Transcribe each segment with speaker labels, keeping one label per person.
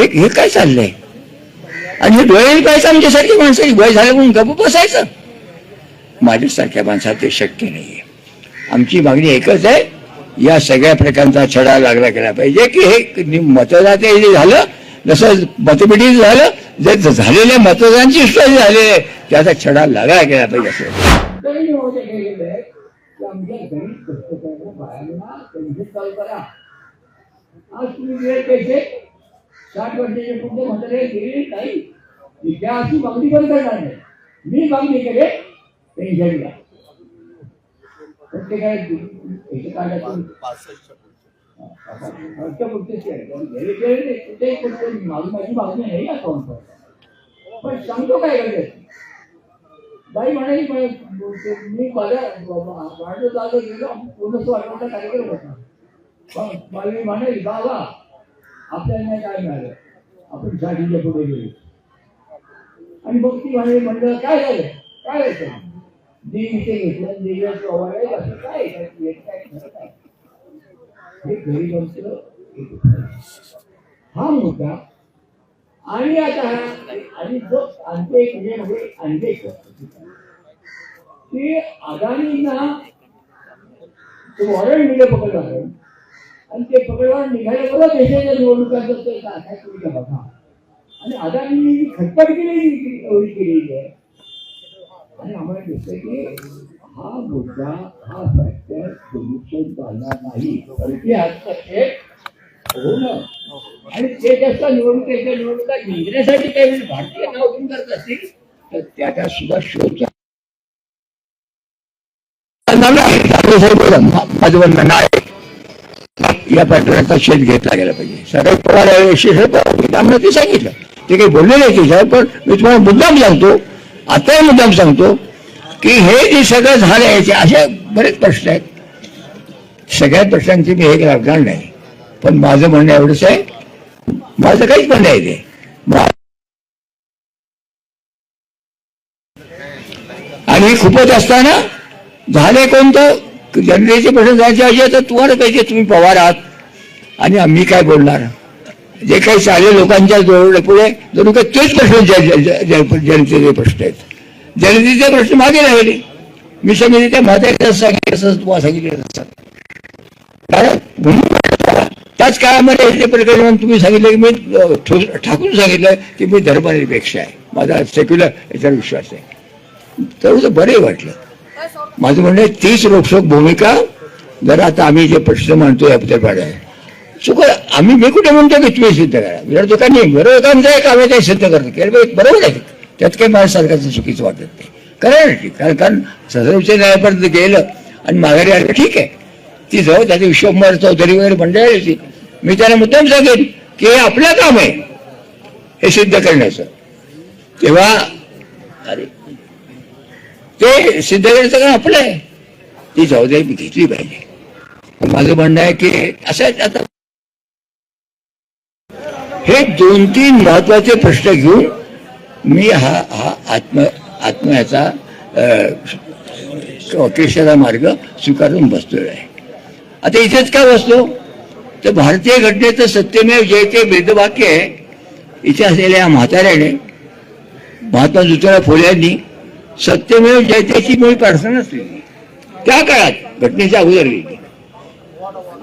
Speaker 1: हे हे काय चाललंय? आणि हे डोळे पाहायचं आमच्यासारखी माणसं वय झालं म्हणून गप बसायचं. माझ्यासारख्या माणसाला ते शक्य नाहीये. आमची मागणी एकच आहे या सगळ्या प्रकारचा छडा लागला गेला पाहिजे की हे मतदाते जे झालं जसं मतपेटी झालं जे झालेल्या मतदानाची सोय झालेले आहे त्याचा छडा लागला गेला पाहिजे असं.
Speaker 2: साठ वर्षाचे पुढे म्हातारे गेले नाही अशी मागणी पण करणार नाही. मी मागणी केले पेन्शन घ्या प्रत्येकाला पैसे काढायचं. गेले गेले ते कुठेही कुठे? माझी मागणी नाही अकाउंट पण. सांगतो काय करायचं बाई म्हणाली "पण मी माझ्या पूर्ण कार्यक्रम होता. पण बाई म्हणाली बाबा आपल्याला नाही काय मिळालं? आपण साठीच्या पुढे गेलो. आणि मग ती म्हणाली काय झालं? काय व्हायचं देव घेतलं असं काय? हे हा मुद्दा आणि आता आणि जो आणते एक म्हणजे म्हणजे आणखी अदानींना वॉरंट दिलं पकडलं आणि ते पकडल्यावर निघायला बरं देशाच्या निवडणुकाचं ते काय तुम्ही बघा. आणि अदानी खटपट केलेली एवढी केलेली आहे. आणि आम्हाला दिसतं की हा मुद्दा हा फॅक्टर सोल्युशन झाला नाही. परंतु हस्तक्षेप होणं आणि ते जास्त निवडणुकीच्या निवडणुका जिंकण्यासाठी काही वेळी भारतीय नाव घेऊन करत असतील तर त्याचा सुद्धा शोध घ्या.
Speaker 1: माझं म्हणणं नाही या पॅटर्नचा शेत घेतला गेला पाहिजे. सगळे पवार यशस्वी त्यामुळे ते सांगितलं. ते काही बोलले नाही त्याच्यावर पण मी तुम्हाला मुद्दाम सांगतो आताही मुद्दाम सांगतो की हे जे सगळं झालं याचे असे बरेच प्रश्न आहेत. सगळ्या प्रश्नांची मी हे लागणार नाही पण माझं म्हणणं एवढंच आहे माझं काहीच म्हणणं आहे ते. आणि हे खूपच असताना झाले कोणतं? जनतेचे प्रश्न जायचे असे तर तुम्हाला पाहिजे तुम्ही पवार आहात. आणि आम्ही काय बोलणार? जे काही चालले लोकांच्या पुढे जणू काही तेच प्रश्न जनतेचे प्रश्न आहेत. जनतेचे प्रश्न मागे राहिले. मी सांगितले महत्त्वाचे सांगितले असं तुम्हाला सांगितले नसतात कारण म्हणून त्याच काळामध्ये हे प्रकरण तुम्ही सांगितलं की मी ठो- ठाकून सांगितलं की मी धर्मनिरपेक्ष आहे. माझा सेक्युलर याच्यावर विश्वास आहे. तर बरे वाटलं. माझं म्हणणं आहे, तीच रोखोक भूमिका जर आता आम्ही जे प्रश्न म्हणतोय आपल्याकडे चुक आम्ही मी कुठे म्हणतो की तुम्ही सिद्ध करा? विरोधकांनी विरोधकांचं एक आम्ही काही सिद्ध करतो केलं पाहिजे. बरोबर आहे. त्यात काही मला सरकारचं चुकीचं वाटत नाही. करा ठीक कारण कारण सर्वोच्च न्यायापर्यंत गेलं आणि माघारी आलं ठीक आहे. ती जाऊ त्याचे विश्वकुमार चौधरी वगैरे मंडळी होती मी त्याला मुद्दाम सांगेन की हे आपलं काम आहे हे सिद्ध करण्याचं. तेव्हा अरे ते सिद्ध काय आपलं आहे. ती जबाबदारी मी घेतली पाहिजे. माझं म्हणणं आहे की असं आहे आता. हे दोन तीन महत्त्वाचे प्रश्न घेऊन मी हा हा आत्म आत्म्याचा केशाचा मार्ग स्वीकारून बसलेला आहे आता इथेच काय बसतो? तर भारतीय घटनेचं सत्यमेव जयते वेदवाक्य आहे. इथे असलेल्या या म्हाताऱ्याने महात्मा ज्योतिराव फुले यांनी सत्यमेव जयतेची मुळी प्रार्थना असलेली त्या काळात घटनेच्या अगोदर लिहिली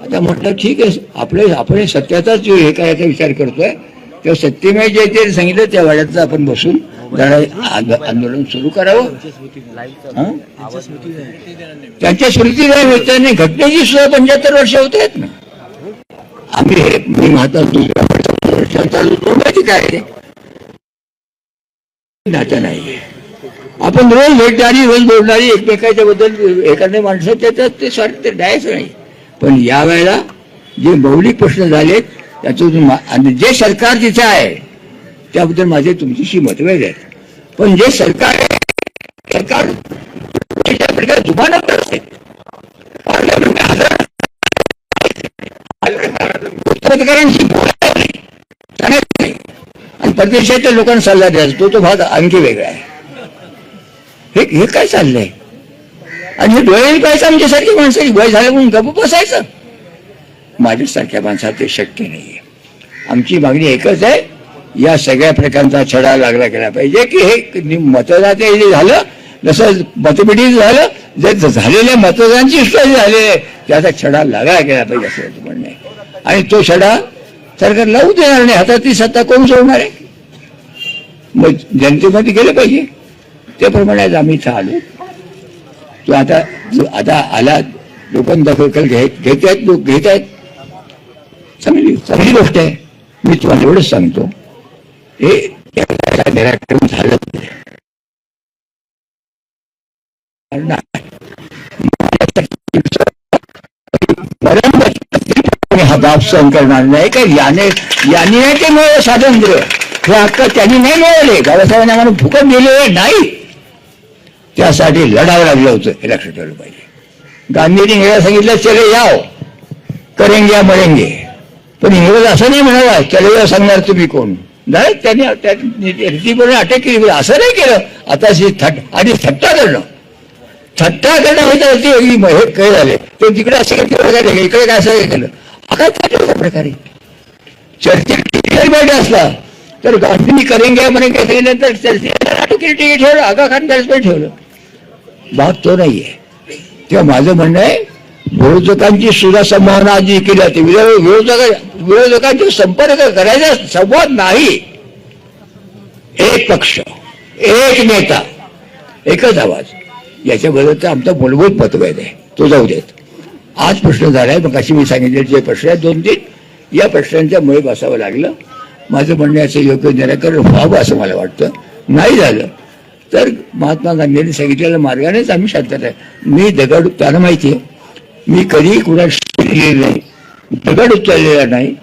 Speaker 1: आता म्हटलं ठीक आहे आपले आपण सत्याचाच जो हे करायचा विचार करतोय तेव्हा सत्यमेव जयते सांगितलं त्या वाड्याचं आपण बसून आंदोलन सुरू करावं. त्यांच्या स्मृती नाही घटनेची सुद्धा पंच्याहत्तर वर्ष होत आहेत ना. आम्ही हे मी माता दुसऱ्या वर्षांचा चालू माहिती काय आहे? नातं नाही. आपण रोज भेटणारी रोज बोलणारी एकमेकाच्या बद्दल एखाद्या माणसं त्याच्यात ते स्वार्थ ते नाही. पण यावेळेला जे मौलिक प्रश्न झालेत त्याच्यातून आणि जे सरकार तिथे आहे त्याबद्दल माझे तुमच्याशी मतभेद आहेत. पण जे सरकार सरकार त्या असते. पत्रकारांशी आणि परदेशाच्या लोकांना सल्ला द्यायचा तो तो भाग आणखी वेगळा आहे. हे काय चाललंय? आणि हे डोळे पाहायचं आमच्यासारखी माणसं वय झालं म्हणून गप बसायचं. माझ्यासारख्या माणसाला ते शक्य नाहीये. आमची मागणी एकच आहे या सगळ्या प्रकारचा छडा लागला गेला पाहिजे की हे मतदाते जे झालं जसं मतपेटी झालं जे झालेल्या मतदानाची सोय झालेली आहे त्याचा छडा लागला गेला पाहिजे असं माझं म्हणणं आहे. आणि तो छडा सरकार लावू देणार नाही. हातात ती सत्ता कोण सोडणार आहे? मग जनतेमध्ये गेलं पाहिजे. त्याप्रमाणे आज आम्ही इथं आलो. तो आता जो आता आला लोकांदखल घेत घेत आहेत लोक घेत आहेत चांगली चांगली गोष्ट आहे. मी तुम्हाला एवढंच सांगतो. हे निराकरण झालं. हा बाप सहन करणार नाही. का याने याने नाही ते मिळालं स्वातंत्र्य. हे हक्क त्यांनी नाही मिळवले बाबासाहेबांनी आम्हाला फुकट दिले. नाही. त्यासाठी लढावं लागलं होतं हे लक्षात ठेवलं पाहिजे. गांधींनी इंग्रज सांगितलं चले याव करेंगे या मरेंगे. पण इंग्रज असं नाही म्हणाला चले या सांगणार तुम्ही कोण? नाही त्यांनी त्या अटक केली असं नाही केलं. आता अशी थट आणि थट्टा करणं. थट्टा करणं म्हणजे ते हे काय झाले. ते तिकडे असं काही प्रकारे इकडे काय असं काय केलं? आता काय थट्टा प्रकारे. चर्चेत किती बैठ असला. तर गांधींनी करेंगे म्हणे काही तर चर्चेला अटकेल ठेवलं आगा खान ठेवलं. भाग तो नाहीये. तेव्हा माझं म्हणणं आहे विरोधकांची सुद्धा संभावना आधी केली जाते विरोधक विरोधकांचे संपर्क करायचा संवाद नाही. एक पक्ष एक नेता एकच आवाज. याच्याबद्दलचा आमचा मूलभूत मतभेद आहे. तो जाऊ देत. आज प्रश्न झालाय मग अशी मी सांगितले जे प्रश्न आहेत दोन तीन या प्रश्नांच्या मुळे बसावं लागलं. माझं म्हणण्याचं योग्य निराकरण व्हावं असं मला वाटतं. नाही झालं तर महात्मा गांधींनी सांगितलेल्या मार्गानेच आम्ही शांतता आहे. मी दगड त्यांना माहिती आहे मी कधीही कुणा नाही. दगड उचललेला नाही.